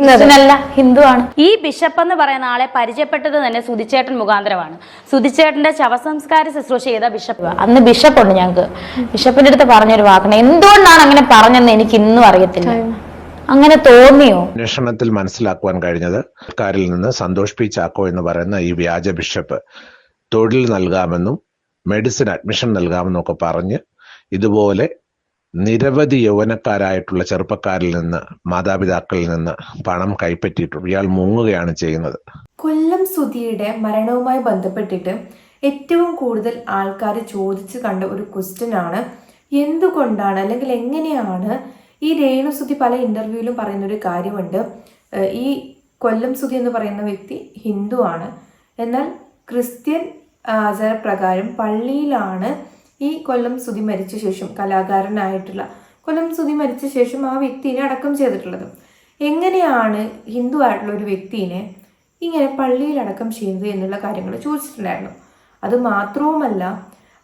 ക്രിസ്ത്യനല്ല ആണ് ഈ ബിഷപ്പ് എന്ന് പറയുന്ന ആളെ പരിചയപ്പെട്ടത് തന്നെ സുധിച്ചേട്ടൻ മുഖാന്തരമാണ്. സുധിച്ചേട്ടന്റെ ശവസംസ്കാര ശുശ്രൂഷ ചെയ്ത ബിഷപ്പ്. അന്ന് ബിഷപ്പ് ഉണ്ട് ഞങ്ങൾക്ക് ബിഷപ്പിന്റെ അടുത്ത് പറഞ്ഞൊരു വാക്കാണ് എന്തുകൊണ്ടാണ് അങ്ങനെ പറഞ്ഞെന്ന് എനിക്ക് ഇന്നും അറിയത്തില്ല. അങ്ങനെ തോന്നിയോ? അന്വേഷണത്തിൽ മനസ്സിലാക്കുവാൻ കഴിഞ്ഞത് സർക്കാരിൽ നിന്ന് സന്തോഷ് പി ചാക്കോ എന്ന് പറയുന്ന ഈ വ്യാജ ബിഷപ്പ് തൊഴിൽ നൽകാമെന്നും മെഡിസിൻ അഡ്മിഷൻ നൽകാമെന്നും ഒക്കെ പറഞ്ഞ് ഇതുപോലെ നിരവധി യൗവനക്കാരായിട്ടുള്ള ചെറുപ്പക്കാരിൽ നിന്ന് മാതാപിതാക്കളിൽ നിന്ന് പണം കൈപ്പറ്റിയിട്ടുണ്ട് ഇയാൾ മുങ്ങുകയാണ് ചെയ്യുന്നത്. കൊല്ലം സുധിയുടെ മരണവുമായി ബന്ധപ്പെട്ടിട്ട് ഏറ്റവും കൂടുതൽ ആൾക്കാർ ചോദിച്ചു കണ്ട ഒരു ക്വസ്റ്റ്യൻ ആണ് എന്തുകൊണ്ടാണ് അല്ലെങ്കിൽ എങ്ങനെയാണ് ഈ രേണുസുതി പല ഇന്റർവ്യൂവിലും പറയുന്ന ഒരു കാര്യമുണ്ട്. ഈ കൊല്ലം സുധി എന്ന് പറയുന്ന വ്യക്തി ഹിന്ദു ആണ് എന്നാൽ ക്രിസ്ത്യൻ ആചാരപ്രകാരം പള്ളിയിലാണ് ഈ കൊല്ലം സുതി മരിച്ച ശേഷം കലാകാരനായിട്ടുള്ള കൊല്ലം സുതി മരിച്ച ശേഷം ആ വ്യക്തിനെ അടക്കം ചെയ്തിട്ടുള്ളത്. എങ്ങനെയാണ് ഹിന്ദു ആയിട്ടുള്ള ഒരു വ്യക്തിനെ ഇങ്ങനെ പള്ളിയിൽ അടക്കം ചെയ്യുന്നത് എന്നുള്ള കാര്യങ്ങൾ ചോദിച്ചിട്ടുണ്ടായിരുന്നു. അത് മാത്രവുമല്ല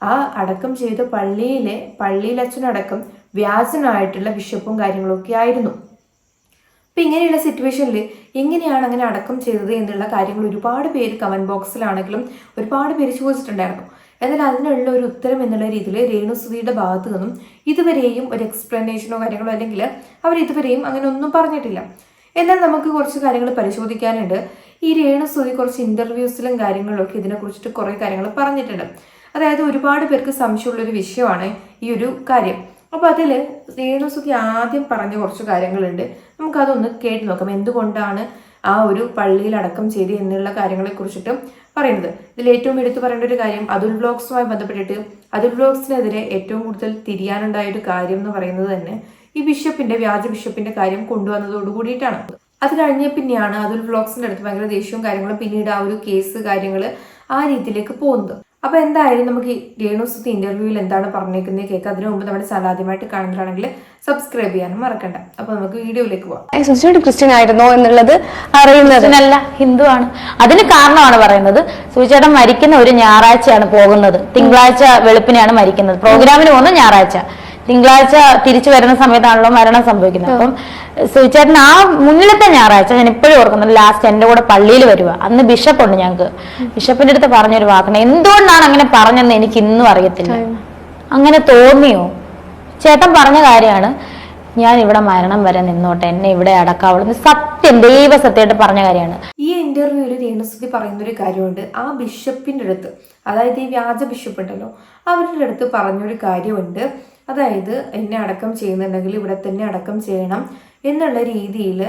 ആ അടക്കം ചെയ്ത പള്ളിയിലെ പള്ളിയിലച്ഛനടക്കം വ്യാജനായിട്ടുള്ള ബിഷപ്പും കാര്യങ്ങളൊക്കെ ആയിരുന്നു. അപ്പം ഇങ്ങനെയുള്ള സിറ്റുവേഷനിൽ എങ്ങനെയാണ് അങ്ങനെ അടക്കം ചെയ്തത് എന്നുള്ള കാര്യങ്ങൾ ഒരുപാട് പേര് കമന്റ് ബോക്സിലാണെങ്കിലും ഒരുപാട് പേര് ചോദിച്ചിട്ടുണ്ടായിരുന്നു. എന്നാൽ അതിനുള്ള ഒരു ഉത്തരം എന്നുള്ള രീതിയിൽ രേണുസുതിയുടെ ഭാഗത്തു നിന്നും ഇതുവരെയും ഒരു എക്സ്പ്ലനേഷനോ കാര്യങ്ങളോ അല്ലെങ്കിൽ അവർ ഇതുവരെയും അങ്ങനെ ഒന്നും പറഞ്ഞിട്ടില്ല. എന്നാൽ നമുക്ക് കുറച്ച് കാര്യങ്ങൾ പരിശോധിക്കാനുണ്ട്. ഈ രേണുസുതി കുറച്ച് ഇന്റർവ്യൂസിലും കാര്യങ്ങളിലൊക്കെ ഇതിനെക്കുറിച്ചിട്ട് കുറേ കാര്യങ്ങൾ പറഞ്ഞിട്ടുണ്ട്. അതായത് ഒരുപാട് പേർക്ക് സംശയമുള്ളൊരു വിഷയമാണ് ഈ ഒരു കാര്യം. അപ്പോൾ അതിൽ രേണുസുതി ആദ്യം പറഞ്ഞ കുറച്ച് കാര്യങ്ങളുണ്ട്. നമുക്കതൊന്ന് കേട്ട് നോക്കാം. എന്തുകൊണ്ടാണ് ആ ഒരു പള്ളിയിൽ അടക്കം ചെയ്ത് എന്നുള്ള കാര്യങ്ങളെ കുറിച്ചിട്ടും പറയുന്നത്. ഇതിൽ ഏറ്റവും എടുത്തു പറയേണ്ട ഒരു കാര്യം അതുൽ ബ്ലോഗ്സുമായി ബന്ധപ്പെട്ടിട്ട് അതുൽ ബ്ലോഗ്സിനെതിരെ ഏറ്റവും കൂടുതൽ തിരിയാനുണ്ടായ ഒരു കാര്യം എന്ന് പറയുന്നത് തന്നെ ഈ ബിഷപ്പിന്റെ വ്യാജ ബിഷപ്പിന്റെ കാര്യം കൊണ്ടുവന്നതോട് കൂടിയിട്ടാണ്. അത് കഴിഞ്ഞ പിന്നെയാണ് അതുൽ ബ്ലോഗ്സിന്റെ അടുത്ത് ഭയങ്കര ദേഷ്യവും കാര്യങ്ങളും പിന്നീട് ആ ഒരു കേസ് കാര്യങ്ങൾ ആ രീതിയിലേക്ക് പോകുന്നത്. അപ്പൊ എന്തായാലും നമുക്ക് ഈ രേണുസുത്തി ഇന്റർവ്യൂവിൽ എന്താണ് പറഞ്ഞേക്കുന്നത് കേൾക്കാം അതിനു മുമ്പ് നമ്മുടെ ചാനൽ ആദ്യമായിട്ട് കാണുന്നതാണെങ്കിൽ സബ്സ്ക്രൈബ് ചെയ്യാനും മറക്കണ്ട. അപ്പോൾ നമുക്ക് വീഡിയോയിലേക്ക് പോവാം. ക്രിസ്ത്യൻ ആയിരുന്നോ എന്നുള്ളത് അറിയുന്നത്? അല്ല ഹിന്ദു ആണ്. അതിന് കാരണമാണ് പറയുന്നത് സുചേട്ടൻ മരിക്കുന്ന ഒരു ഞായറാഴ്ചയാണ് പോകുന്നത്. തിങ്കളാഴ്ച വെളുപ്പിനെയാണ് മരിക്കുന്നത്. പ്രോഗ്രാമിന് പോകുന്ന ഞായറാഴ്ച. തിങ്കളാഴ്ച തിരിച്ചു വരുന്ന സമയത്താണല്ലോ മരണം സംഭവിക്കുന്നത്. അപ്പം സുചേട്ടൻ ആ മുന്നിലത്തെ ഞായറാഴ്ച ഞാൻ ഇപ്പോഴും ഓർക്കുന്നത് ലാസ്റ്റ് എന്റെ കൂടെ പള്ളിയിൽ വരുക അന്ന് ബിഷപ്പ് ഉണ്ട് ഞങ്ങൾക്ക്. ബിഷപ്പിന്റെ അടുത്ത് പറഞ്ഞൊരു വാക്കണം എന്തുകൊണ്ടാണ് അങ്ങനെ പറഞ്ഞെന്ന് എനിക്ക് ഇന്നും അറിയത്തില്ല അങ്ങനെ തോന്നിയോ? ചേട്ടൻ പറഞ്ഞ കാര്യമാണ് ഞാൻ ഇവിടെ മരണം വരെ നിന്നോട്ടെ. എന്നെ ഇവിടെ അടക്കാവുള്ളൂ. സത്യം ദൈവ സത്യമായിട്ട് പറഞ്ഞ കാര്യമാണ്. ഈ ഇന്റർവ്യൂവിൽ രേണുസുതി പറയുന്ന ഒരു കാര്യമുണ്ട്. ആ ബിഷപ്പിന്റെ അടുത്ത് അതായത് ഈ വ്യാജ ബിഷപ്പ് ഉണ്ടല്ലോ അവരുടെ അടുത്ത് പറഞ്ഞൊരു കാര്യമുണ്ട്. അതായത് എന്നെ അടക്കം ചെയ്യുന്നുണ്ടെങ്കിൽ ഇവിടെ തന്നെ അടക്കം ചെയ്യണം എന്നുള്ള രീതിയിൽ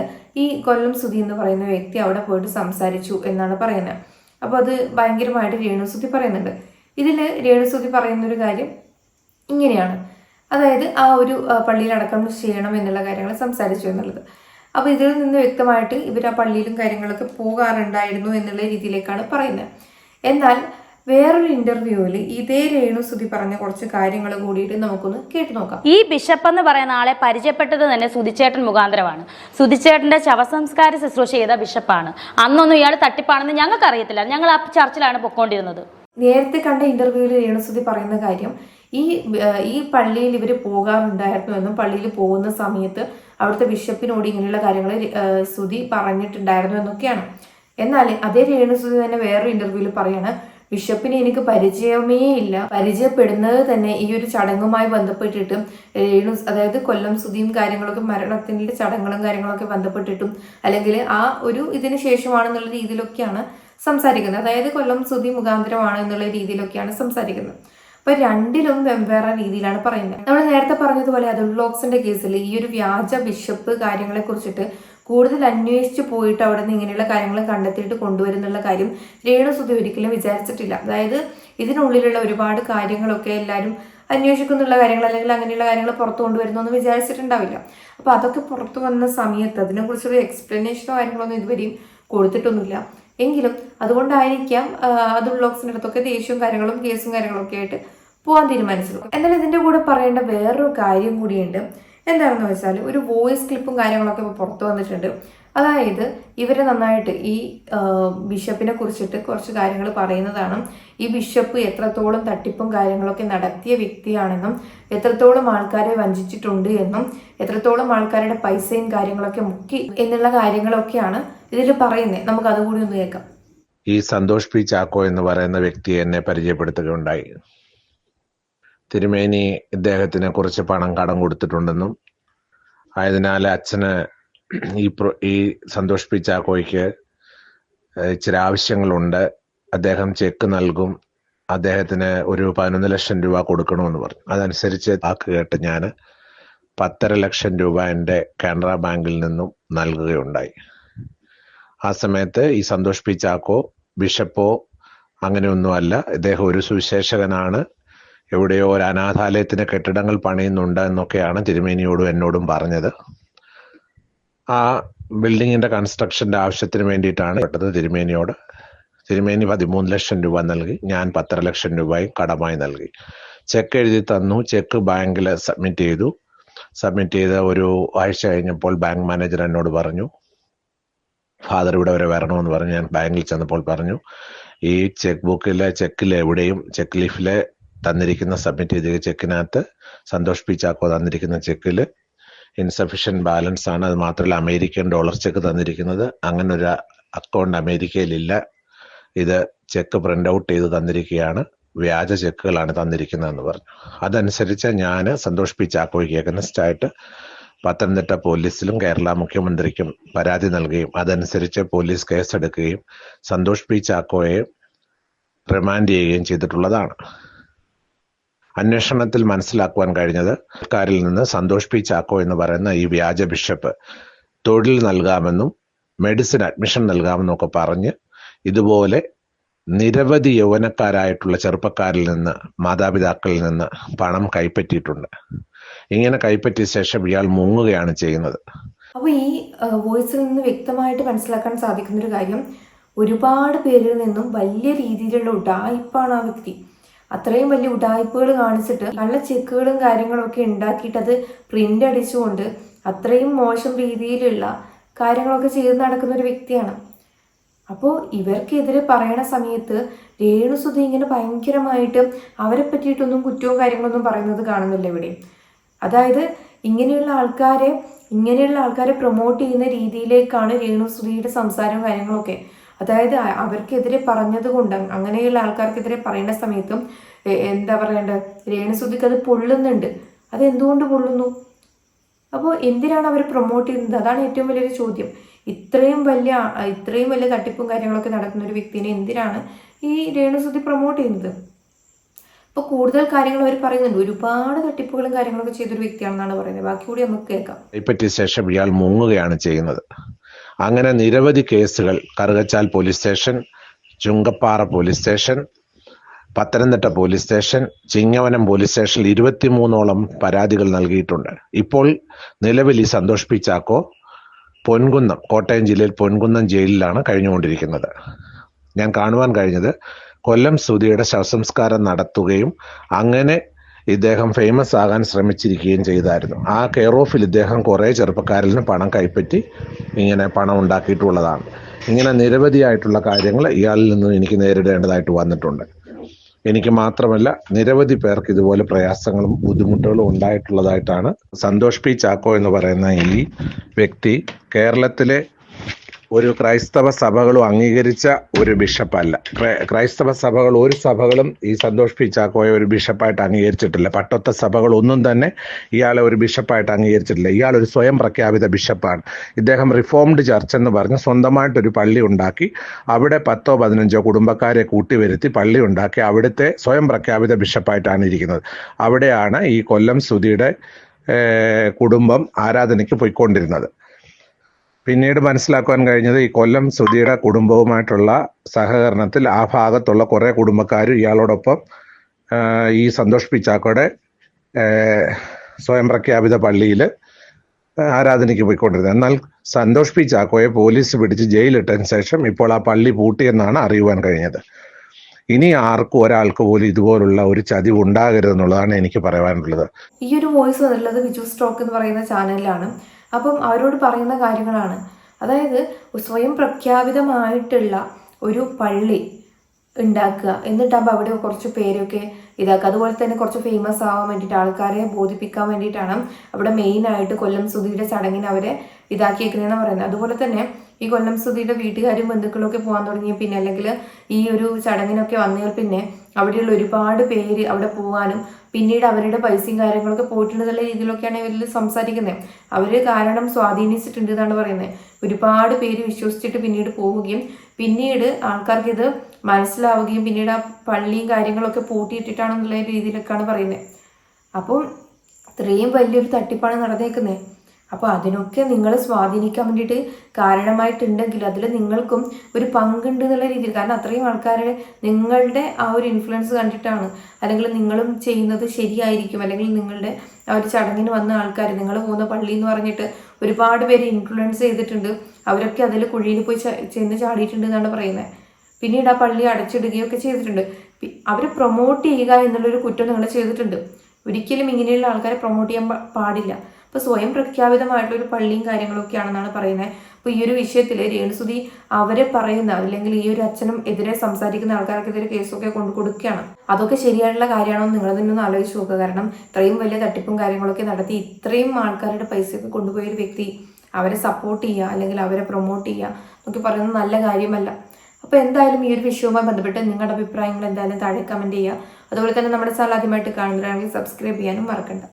ഈ കൊല്ലം സുധി എന്ന് പറയുന്ന വ്യക്തി അവിടെ പോയിട്ട് സംസാരിച്ചു എന്നാണ് പറയുന്നത്. അപ്പോൾ അത് ഭയങ്കരമായിട്ട് രേണുസുതി പറയുന്നുണ്ട്. ഇതിൽ രേണുസുതി പറയുന്നൊരു കാര്യം ഇങ്ങനെയാണ്. അതായത് ആ ഒരു പള്ളിയിൽ അടക്കം ചെയ്യണം എന്നുള്ള കാര്യങ്ങൾ സംസാരിച്ചു എന്നുള്ളത്. അപ്പോൾ ഇതിൽ നിന്ന് വ്യക്തമായിട്ട് ഇവർ ആ പള്ളിയിലും കാര്യങ്ങളൊക്കെ പോകാറുണ്ടായിരുന്നു എന്നുള്ള രീതിയിലേക്കാണ് പറയുന്നത്. എന്നാൽ വേറൊരു ഇന്റർവ്യൂവിൽ ഇതേ രേണുസുതി പറഞ്ഞ കുറച്ച് കാര്യങ്ങൾ കൂടിയിട്ട് നമുക്കൊന്ന് കേട്ടു നോക്കാം. ഈ ബിഷപ്പ് എന്ന് പറയുന്ന ആളെ പരിചയപ്പെട്ടത് തന്നെ സുധിച്ചേട്ടൻ മുഖാന്തരമാണ്. സുധിച്ചേട്ടന്റെ ശവസംസ്കാര ശുശ്രൂഷ ചെയ്ത ബിഷപ്പാണ്. അന്നൊന്നും ഇയാൾ തട്ടിപ്പാണെന്ന് ഞങ്ങൾക്ക് അറിയത്തില്ല ഞങ്ങൾ ആ ചർച്ചിലാണ് പൊക്കോണ്ടിരുന്നത്. നേരത്തെ കണ്ട ഇന്റർവ്യൂവിൽ രേണുസുതി പറയുന്ന കാര്യം ഈ ഈ പള്ളിയിൽ ഇവർ പോകാറുണ്ടായിരുന്നു എന്നും പള്ളിയിൽ പോകുന്ന സമയത്ത് അവിടുത്തെ ബിഷപ്പിനോട് ഇങ്ങനെയുള്ള കാര്യങ്ങൾ സുതി പറഞ്ഞിട്ടുണ്ടായിരുന്നു എന്നൊക്കെയാണ്. എന്നാൽ അതേ രേണുസുതി തന്നെ വേറൊരു ഇന്റർവ്യൂവിൽ പറയാണ് ബിഷപ്പിനെ എനിക്ക് പരിചയമേ ഇല്ല. പരിചയപ്പെടുന്നത് തന്നെ ഈ ഒരു ചടങ്ങുമായി ബന്ധപ്പെട്ടിട്ടും രേണു അതായത് കൊല്ലം സുതിയും കാര്യങ്ങളൊക്കെ മരണത്തിന്റെ ചടങ്ങുകളും കാര്യങ്ങളൊക്കെ ബന്ധപ്പെട്ടിട്ടും അല്ലെങ്കിൽ ആ ഒരു ഇതിന് ശേഷമാണെന്നുള്ള രീതിയിലൊക്കെയാണ് സംസാരിക്കുന്നത്. അതായത് കൊല്ലം സുതി മുഖാന്തരമാണ് എന്നുള്ള രീതിയിലൊക്കെയാണ് സംസാരിക്കുന്നത്. അപ്പൊ രണ്ടിലും വെവ്വേറെ രീതിയിലാണ് പറയുന്നത്. നമ്മൾ നേരത്തെ പറഞ്ഞതുപോലെ അതുൾ വ്ലോഗ്സിന്റെ കേസിൽ ഈ ഒരു വ്യാജ ബിഷപ്പ് കാര്യങ്ങളെ കുറിച്ചിട്ട് കൂടുതൽ അന്വേഷിച്ച് പോയിട്ട് അവിടെ നിന്ന് ഇങ്ങനെയുള്ള കാര്യങ്ങൾ കണ്ടെത്തിയിട്ട് കൊണ്ടുവരുന്നുള്ള കാര്യം രേണു സുധി ഒരിക്കലും വിചാരിച്ചിട്ടില്ല. അതായത് ഇതിനുള്ളിലുള്ള ഒരുപാട് കാര്യങ്ങളൊക്കെ എല്ലാവരും അന്വേഷിക്കുന്നുള്ള കാര്യങ്ങൾ അല്ലെങ്കിൽ അങ്ങനെയുള്ള കാര്യങ്ങൾ പുറത്തു കൊണ്ടുവരുന്നു എന്ന് വിചാരിച്ചിട്ടുണ്ടാവില്ല. അപ്പോൾ അതൊക്കെ പുറത്തു വന്ന സമയത്ത് അതിനെക്കുറിച്ചൊരു എക്സ്പ്ലനേഷനോ കാര്യങ്ങളൊന്നും ഇതുവരെയും കൊടുത്തിട്ടൊന്നുമില്ല. എങ്കിലും അതുകൊണ്ടായിരിക്കാം അത് അതുൽ അടുത്തൊക്കെ ദേഷ്യവും കാര്യങ്ങളും കേസും കാര്യങ്ങളൊക്കെ ആയിട്ട് പോകാൻ തീരുമാനിച്ചത്. എന്നാൽ ഇതിന്റെ കൂടെ പറയേണ്ട വേറൊരു കാര്യം കൂടിയുണ്ട്. എന്താണെന്ന് വെച്ചാൽ ഒരു വോയിസ് ക്ലിപ്പും കാര്യങ്ങളൊക്കെ ഇപ്പോൾ പുറത്തു വന്നിട്ടുണ്ട്. അതായത് ഇവരെ നന്നായിട്ട് ഈ ബിഷപ്പിനെ കുറിച്ചിട്ട് കുറച്ച് കാര്യങ്ങൾ പറയുന്നതാണ്. ഈ ബിഷപ്പ് എത്രത്തോളം തട്ടിപ്പും കാര്യങ്ങളൊക്കെ നടത്തിയ വ്യക്തിയാണെന്നും എത്രത്തോളം ആൾക്കാരെ വഞ്ചിച്ചിട്ടുണ്ട് എന്നും എത്രത്തോളം ആൾക്കാരുടെ പൈസയും കാര്യങ്ങളൊക്കെ മുക്കി എന്നുള്ള കാര്യങ്ങളൊക്കെയാണ് ഇതിൽ പറയുന്നത് നമുക്ക് അതുകൂടി ഒന്ന് കേൾക്കാം. ഈ സന്തോഷ് പി ചാക്കോ എന്ന് പറയുന്ന വ്യക്തി എന്നെ പരിചയപ്പെടുത്തുകയുണ്ടായി. തിരുമേനി ഇദ്ദേഹത്തിന് കുറച്ച് പണം കടം കൊടുത്തിട്ടുണ്ടെന്നും ആയതിനാൽ അച്ഛന് ഈ ഈ സന്തോഷ് പി ചാക്കോയ്ക്ക് ഇച്ചിരി ആവശ്യങ്ങളുണ്ട്. അദ്ദേഹം ചെക്ക് നൽകും. അദ്ദേഹത്തിന് ഒരു പതിനൊന്ന് ലക്ഷം രൂപ കൊടുക്കണമെന്ന് പറഞ്ഞു. അതനുസരിച്ച് വാക്ക് കേട്ട് ഞാൻ പത്തര ലക്ഷം രൂപ എന്റെ കാനറ ബാങ്കിൽ നിന്നും നൽകുകയുണ്ടായി. ആ സമയത്ത് ഈ സന്തോഷ് പി ചാക്കോ ബിഷപ്പോ അങ്ങനെയൊന്നുമല്ല. ഇദ്ദേഹം ഒരു സുവിശേഷകനാണ്. എവിടെയോ ഒരു അനാഥാലയത്തിന് കെട്ടിടങ്ങൾ പണിയുന്നുണ്ട് എന്നൊക്കെയാണ് തിരുമേനിയോടും എന്നോടും പറഞ്ഞത്. ആ ബിൽഡിങ്ങിന്റെ കൺസ്ട്രക്ഷന്റെ ആവശ്യത്തിന് വേണ്ടിയിട്ടാണ് പെട്ടത് തിരുമേനിയോട്. തിരുമേനി പതിമൂന്ന് ലക്ഷം രൂപ നൽകി ഞാൻ പത്തര ലക്ഷം രൂപയും കടമായി നൽകി. ചെക്ക് എഴുതി തന്നു ചെക്ക് ബാങ്കിൽ സബ്മിറ്റ് ചെയ്തു. സബ്മിറ്റ് ചെയ്ത ഒരു ആഴ്ച കഴിഞ്ഞപ്പോൾ ബാങ്ക് മാനേജർ എന്നോട് പറഞ്ഞു ഫാദർ ഇവിടെ വരെ വരണമെന്ന് പറഞ്ഞു. ഞാൻ ബാങ്കിൽ ചെന്നപ്പോൾ പറഞ്ഞു ഈ ചെക്ക് ബുക്കിലെ ചെക്കിൽ എവിടെയും ചെക്ക് ലീഫിലെ തന്നിരിക്കുന്ന സബ്മിറ്റ് ചെയ്ത ചെക്കിനകത്ത് സന്തോഷ് പി തന്നിരിക്കുന്ന ചെക്കിൽ ഇൻസഫിഷ്യന്റ് ബാലൻസ് ആണ്. അത് മാത്രമല്ല അമേരിക്കൻ ഡോളർ ചെക്ക് തന്നിരിക്കുന്നത്. അങ്ങനെ ഒരു അക്കൗണ്ട് അമേരിക്കയിലില്ല. ഇത് ചെക്ക് പ്രിന്റ് ഔട്ട് ചെയ്ത് തന്നിരിക്കുകയാണ്. വ്യാജ ചെക്കുകളാണ് തന്നിരിക്കുന്നതെന്ന് പറഞ്ഞു. അതനുസരിച്ച് ഞാൻ സന്തോഷ് പി ചാക്കോയ്ക്ക് അഗനസ്റ്റ് ആയിട്ട് പത്തനംതിട്ട പോലീസിലും കേരള മുഖ്യമന്ത്രിക്കും പരാതി നൽകുകയും അതനുസരിച്ച് പോലീസ് കേസെടുക്കുകയും സന്തോഷ് പി ചാക്കോയെ റിമാൻഡ് ചെയ്യുകയും ചെയ്തിട്ടുള്ളതാണ്. അന്വേഷണത്തിൽ മനസ്സിലാക്കുവാൻ കഴിഞ്ഞത് സർക്കാരിൽ നിന്ന് സന്തോഷ് പി ചാക്കോ എന്ന് പറയുന്ന ഈ വ്യാജ ബിഷപ്പ് തൊഴിൽ നൽകാമെന്നും മെഡിസിൻ അഡ്മിഷൻ നൽകാമെന്നും ഒക്കെ പറഞ്ഞ് ഇതുപോലെ നിരവധി യൗവനക്കാരായിട്ടുള്ള ചെറുപ്പക്കാരിൽ നിന്ന് മാതാപിതാക്കളിൽ നിന്ന് പണം കൈപ്പറ്റിയിട്ടുണ്ട്. ഇങ്ങനെ കൈപ്പറ്റിയ ശേഷം ഇയാൾ മുങ്ങുകയാണ് ചെയ്യുന്നത്. അപ്പോൾ ഈ വോയിസിൽ നിന്ന് വ്യക്തമായിട്ട് മനസ്സിലാക്കാൻ സാധിക്കുന്ന ഒരു കാര്യം ഒരുപാട് പേരിൽ നിന്നും വലിയ രീതിയിലുള്ള ഉടായിപ്പാണ് ആ വ്യക്തി അത്രയും വലിയ ഉടായ്പകൾ കാണിച്ചിട്ട് നല്ല ചെക്കുകളും കാര്യങ്ങളും ഒക്കെ ഉണ്ടാക്കിയിട്ട് അത് പ്രിന്റ് അടിച്ചുകൊണ്ട് അത്രയും മോശം രീതിയിലുള്ള കാര്യങ്ങളൊക്കെ ചെയ്ത് നടക്കുന്ന ഒരു വ്യക്തിയാണ്. അപ്പോൾ ഇവർക്കെതിരെ പറയണ സമയത്ത് രേണുസുതി ഇങ്ങനെ ഭയങ്കരമായിട്ട് അവരെ പറ്റിയിട്ടൊന്നും കുറ്റവും കാര്യങ്ങളൊന്നും പറയുന്നത് കാണുന്നില്ല ഇവിടെ. അതായത് ഇങ്ങനെയുള്ള ആൾക്കാരെ ഇങ്ങനെയുള്ള ആൾക്കാരെ പ്രൊമോട്ട് ചെയ്യുന്ന രീതിയിലേക്കാണ് രേണുസുതിയുടെ സംസാരവും കാര്യങ്ങളൊക്കെ അതായത് അവർക്കെതിരെ പറഞ്ഞത് കൊണ്ട് അങ്ങനെയുള്ള ആൾക്കാർക്കെതിരെ പറയുന്ന സമയത്തും എന്താ പറയേണ്ടത് രേണുസുതിക്ക് അത് പൊള്ളുന്നുണ്ട്. അതെന്തുകൊണ്ട് പൊള്ളുന്നു? അപ്പോൾ എന്തിനാണ് അവർ പ്രൊമോട്ട് ചെയ്യുന്നത്? അതാണ് ഏറ്റവും വലിയൊരു ചോദ്യം. ഇത്രയും വലിയ ഇത്രയും വലിയ തട്ടിപ്പും കാര്യങ്ങളൊക്കെ നടക്കുന്ന ഒരു വ്യക്തിനെ എന്തിനാണ് ഈ രേണുസുതി പ്രൊമോട്ട് ചെയ്യുന്നത്? അപ്പോൾ കൂടുതൽ കാര്യങ്ങൾ അവർ പറയുന്നുണ്ട്. ഒരുപാട് തട്ടിപ്പുകളും കാര്യങ്ങളൊക്കെ ചെയ്തൊരു വ്യക്തിയാണെന്നാണ് പറയുന്നത്. ബാക്കി കൂടി നമുക്ക് കേൾക്കാം. കൈപ്പറ്റിയ ശേഷം ഇയാൾ മുങ്ങുകയാണ് ചെയ്യുന്നത്. അങ്ങനെ നിരവധി കേസുകൾ. Karukachal police station Chungappara police station Pathanamthitta police station Chingavanam police സ്റ്റേഷനിൽ ഇരുപത്തിമൂന്നോളം പരാതികൾ നൽകിയിട്ടുണ്ട്. ഇപ്പോൾ നിലവിൽ ഈ സന്തോഷ് പൊൻകുന്നം കോട്ടയം ജില്ലയിൽ പൊൻകുന്നം ജയിലിലാണ് കഴിഞ്ഞുകൊണ്ടിരിക്കുന്നത്. ഞാൻ കാണുവാൻ കഴിഞ്ഞത് കൊല്ലം സുധിയുടെ ശവസംസ്കാരം നടത്തുകയും അങ്ങനെ ഇദ്ദേഹം ഫേമസ് ആകാൻ ശ്രമിച്ചിരിക്കുകയും ചെയ്തായിരുന്നു. ആ കെയർ ഓഫിൽ ഇദ്ദേഹം കുറേ ചെറുപ്പക്കാരിൽ നിന്ന് പണം കൈപ്പറ്റി ഇങ്ങനെ പണം ഉണ്ടാക്കിയിട്ടുള്ളതാണ്. ഇങ്ങനെ നിരവധിയായിട്ടുള്ള കാര്യങ്ങൾ ഇയാളിൽ നിന്ന് എനിക്ക് നേരിടേണ്ടതായിട്ട് വന്നിട്ടുണ്ട്. എനിക്ക് മാത്രമല്ല നിരവധി പേർക്ക് ഇതുപോലെ പ്രയാസങ്ങളും ബുദ്ധിമുട്ടുകളും ഉണ്ടായിട്ടുള്ളതായിട്ടാണ് സന്തോഷ് പി ചാക്കോ എന്ന് പറയുന്ന ഈ വ്യക്തി കേരളത്തിലെ ഒരു ക്രൈസ്തവ സഭകളും അംഗീകരിച്ച ഒരു ബിഷപ്പല്ല. ക്രൈസ്തവ സഭകൾ ഒരു സഭകളും ഈ സന്തോഷ് പി ചാക്കോയെ ഒരു ബിഷപ്പായിട്ട് അംഗീകരിച്ചിട്ടില്ല. പട്ടൊത്ത സഭകൾ ഒന്നും തന്നെ ഇയാളെ ഒരു ബിഷപ്പായിട്ട് അംഗീകരിച്ചിട്ടില്ല. ഇയാൾ ഒരു സ്വയം പ്രഖ്യാപിത ബിഷപ്പാണ്. ഇദ്ദേഹം റിഫോംഡ് ചർച്ച് എന്ന് പറഞ്ഞ് സ്വന്തമായിട്ടൊരു പള്ളി ഉണ്ടാക്കി അവിടെ പത്തോ പതിനഞ്ചോ കുടുംബക്കാരെ കൂട്ടിവരുത്തി പള്ളി ഉണ്ടാക്കി അവിടുത്തെ സ്വയം പ്രഖ്യാപിത ബിഷപ്പായിട്ടാണ് ഇരിക്കുന്നത്. അവിടെയാണ് ഈ കൊല്ലം സുധിയുടെ കുടുംബം ആരാധനയ്ക്ക് പോയിക്കൊണ്ടിരുന്നത്. പിന്നീട് മനസ്സിലാക്കുവാൻ കഴിഞ്ഞത് ഈ കൊല്ലം സുധിയുടെ കുടുംബവുമായിട്ടുള്ള സഹകരണത്തിൽ ആ ഭാഗത്തുള്ള കുറേ കുടുംബക്കാരും ഇയാളോടൊപ്പം ഈ സന്തോഷ് പിച്ചാക്കോടെ സ്വയം പ്രഖ്യാപിത പള്ളിയിൽ ആരാധനയ്ക്ക് പോയിക്കൊണ്ടിരുന്നത്. എന്നാൽ സന്തോഷ് പി ചാക്കോയെ പോലീസ് പിടിച്ച് ജയിലിട്ടതിന് ശേഷം ഇപ്പോൾ ആ പള്ളി പൂട്ടിയെന്നാണ് അറിയുവാൻ കഴിഞ്ഞത്. ഇനി ആർക്കും ഒരാൾക്ക് പോലും ഇതുപോലുള്ള ഒരു ചതിവ് ഉണ്ടാകരുതെന്നുള്ളതാണ് എനിക്ക് പറയാനുള്ളത്. ഈ ഒരു വോയിസ് വന്നിട്ടുള്ളത് വിജു സ്ട്രോക്ക് എന്ന് പറയുന്ന ചാനലിലാണ്. അപ്പം അവരോട് പറയുന്ന കാര്യങ്ങളാണ്. അതായത് സ്വയം പ്രഖ്യാപിതമായിട്ടുള്ള ഒരു പള്ളി ഉണ്ടാക്കുക. എന്നിട്ടാകുമ്പോൾ അവിടെ കുറച്ച് പേരൊക്കെ ഇതാക്കുക. അതുപോലെ തന്നെ കുറച്ച് ഫേമസ് ആവാൻ വേണ്ടിയിട്ട് ആൾക്കാരെ ബോധിപ്പിക്കാൻ വേണ്ടിയിട്ടാണ് അവിടെ മെയിനായിട്ട് കൊല്ലം സുധിയുടെ ചടങ്ങിന് അവരെ ഇതാക്കിയേക്കുന്നതെന്ന് പറയുന്നത്. അതുപോലെ തന്നെ ഈ കൊല്ലം സുധിയുടെ വീട്ടുകാരും ബന്ധുക്കളൊക്കെ പോകാൻ തുടങ്ങിയ പിന്നെ അല്ലെങ്കിൽ ഈ ഒരു ചടങ്ങിനൊക്കെ വന്നതിൽ പിന്നെ അവിടെയുള്ള ഒരുപാട് പേര് അവിടെ പോകാനും പിന്നീട് അവരുടെ പൈസയും കാര്യങ്ങളൊക്കെ പോയിട്ടുണ്ടെന്നുള്ള രീതിയിലൊക്കെയാണ് ഇവരിൽ സംസാരിക്കുന്നത് അവർ കാരണം സ്വാധീനിച്ചിട്ടുണ്ട് എന്നാണ് പറയുന്നത് ഒരുപാട് പേര് വിശ്വസിച്ചിട്ട് പിന്നീട് പോവുകയും പിന്നീട് ആൾക്കാർക്ക് ഇത് മനസ്സിലാവുകയും പിന്നീട് ആ പള്ളിയും കാര്യങ്ങളൊക്കെ പൂട്ടിയിട്ടിട്ടാണെന്നുള്ള രീതിയിലൊക്കെയാണ് പറയുന്നത് അപ്പം ഇത്രയും വലിയൊരു തട്ടിപ്പാണ് നടന്നേക്കുന്നത് അപ്പോൾ അതിനൊക്കെ നിങ്ങൾ സ്വാധീനിക്കാൻ വേണ്ടിയിട്ട് കാരണമായിട്ടുണ്ടെങ്കിൽ അതിൽ നിങ്ങൾക്കും ഒരു പങ്കുണ്ട് എന്നുള്ള രീതിയിൽ. കാരണം അത്രയും ആൾക്കാരെ നിങ്ങളുടെ ആ ഒരു ഇൻഫ്ലുവൻസ് കണ്ടിട്ടാണ്. അല്ലെങ്കിൽ നിങ്ങളും ചെയ്യുന്നത് ശരിയായിരിക്കും. അല്ലെങ്കിൽ നിങ്ങളുടെ ആ ഒരു ചടങ്ങിന് വന്ന ആൾക്കാർ നിങ്ങൾ പോകുന്ന പള്ളി എന്ന് പറഞ്ഞിട്ട് ഒരുപാട് പേര് ഇൻഫ്ലുവൻസ് ചെയ്തിട്ടുണ്ട്. അവരൊക്കെ അതിൽ കുഴിയിൽ പോയി ചെന്ന് ചാടിയിട്ടുണ്ട് എന്നാണ് പറയുന്നത് പിന്നീട് ആ പള്ളി അടച്ചിടുകയൊക്കെ ചെയ്തിട്ടുണ്ട്. അവർ പ്രൊമോട്ട് ചെയ്യുക എന്നുള്ളൊരു കുറ്റം നിങ്ങൾ ചെയ്തിട്ടുണ്ട്. ഒരിക്കലും ഇങ്ങനെയുള്ള ആൾക്കാരെ പ്രൊമോട്ട് ചെയ്യാൻ പാടില്ല. അപ്പോൾ സ്വയം പ്രഖ്യാപിതമായിട്ടുള്ള ഒരു പള്ളിയും കാര്യങ്ങളൊക്കെ ആണെന്നാണ് പറയുന്നത്. അപ്പോൾ ഈ ഒരു വിഷയത്തിൽ രേണുസുതി അവരെ പറയുന്ന അല്ലെങ്കിൽ ഈ ഒരു അച്ഛനും എതിരെ സംസാരിക്കുന്ന ആൾക്കാർക്കെതിരെ കേസൊക്കെ കൊണ്ടു കൊടുക്കുകയാണ്. അതൊക്കെ ശരിയായിട്ടുള്ള കാര്യമാണോ നിങ്ങൾ തന്നെ ഒന്ന് ആലോചിച്ച് നോക്കുക. കാരണം ഇത്രയും വലിയ തട്ടിപ്പും കാര്യങ്ങളൊക്കെ നടത്തി ഇത്രയും ആൾക്കാരുടെ പൈസയൊക്കെ കൊണ്ടുപോയ ഒരു വ്യക്തി അവരെ സപ്പോർട്ട് ചെയ്യുക അല്ലെങ്കിൽ അവരെ പ്രൊമോട്ട് ചെയ്യുക എന്നൊക്കെ പറയുന്നത് നല്ല കാര്യമല്ല. അപ്പോൾ എന്തായാലും ഈ ഒരു വിഷയവുമായി ബന്ധപ്പെട്ട് നിങ്ങളുടെ അഭിപ്രായങ്ങൾ എന്തായാലും താഴെ കമന്റ് ചെയ്യുക. അതുപോലെ തന്നെ നമ്മുടെ ചാനൽ ആദ്യമായിട്ട് കാണുന്നവരാണെങ്കിൽ സബ്സ്ക്രൈബ് ചെയ്യാനും മറക്കണ്ട.